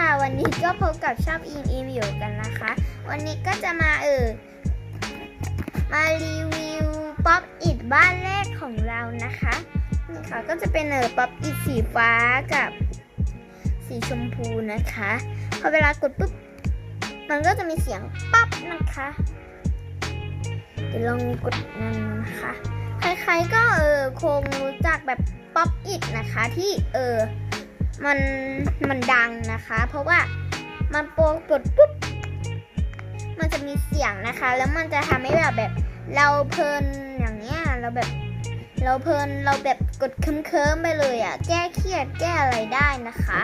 ค่ะ วันนี้ก็พบกับชอบอิงอีวิวกันนะคะ วันนี้ก็จะมาเออมารีวิวป๊อปอิดบ้านแรกของเรานะคะนี่ค่ะก็จะเป็นเออป๊อปอิดสีฟ้ากับสีชมพูนะคะพอเวลากดปุ๊บมันก็จะมีเสียงป๊อปนะคะเดี๋ยวลองกดนั่นนะคะใครๆก็เออคงรู้จักแบบป๊อปอิดนะคะที่เออ มันมันดังนะคะ เพราะว่ามันโปรกดปุ๊บมันจะมีเสียงนะคะ แล้วมันจะทำให้แบบแบบ เราเพลินอย่างเงี้ยเราแบบ เราเพลินเราแบบกดเคิมๆไปเลยอะ่ะ แก้เครียดแก้อะไรได้นะคะ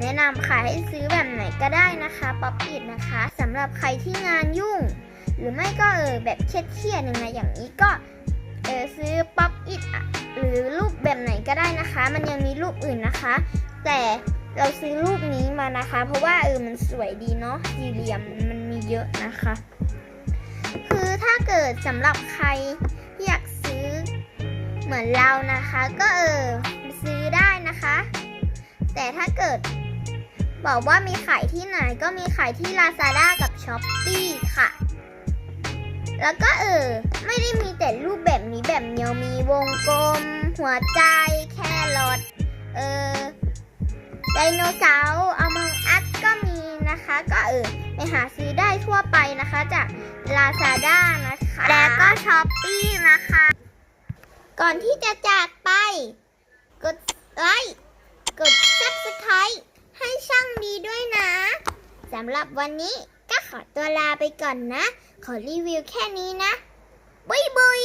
แนะนำค่ะให้ซื้อแบบไหนก็ได้นะคะป๊อปอิดนะคะสำหรับใครที่งานยุ่ง หรือไม่ก็เออแบบเครียดๆยังไงอย่างนี้ก็เออซื้อป๊อปอิดอะ หรือรูปแบบไหนก็ได้นะคะ มันยังมีรูปอื่นนะคะ แต่เราซื้อรูปนี้มานะคะ เพราะว่าเออมันสวยดีเนาะสี่เหลี่ยมมันมีเยอะนะคะ คือถ้าเกิดสำหรับใครที่อยากซื้อเหมือนเรานะคะ ก็เออซื้อได้นะคะ แต่ถ้าเกิดบอกว่ามีขายที่ไหนก็มีขายที่ Lazada กับ s h อ p e e ค่ะ แล้วก็เออ ไม่ได้มีแต่รูปแบบนี้แบบเดียวมีวงกลม หัวใจแครอทเออไดโนเสาร์อมองอัดก็มีนะคะ ก็เออไปหาซื้อได้ทั่วไปนะคะจาก Lazada นะคะ แล้วก็ s h อ p e e นะคะ ก่อนที่จะจากไป กดไลค์กด Subscribe ให้ช่องดีด้วยนะสำหรับวันนี้ ขอตัวลาไปก่อนนะ ขอรีวิวแค่นี้นะ บุยบุย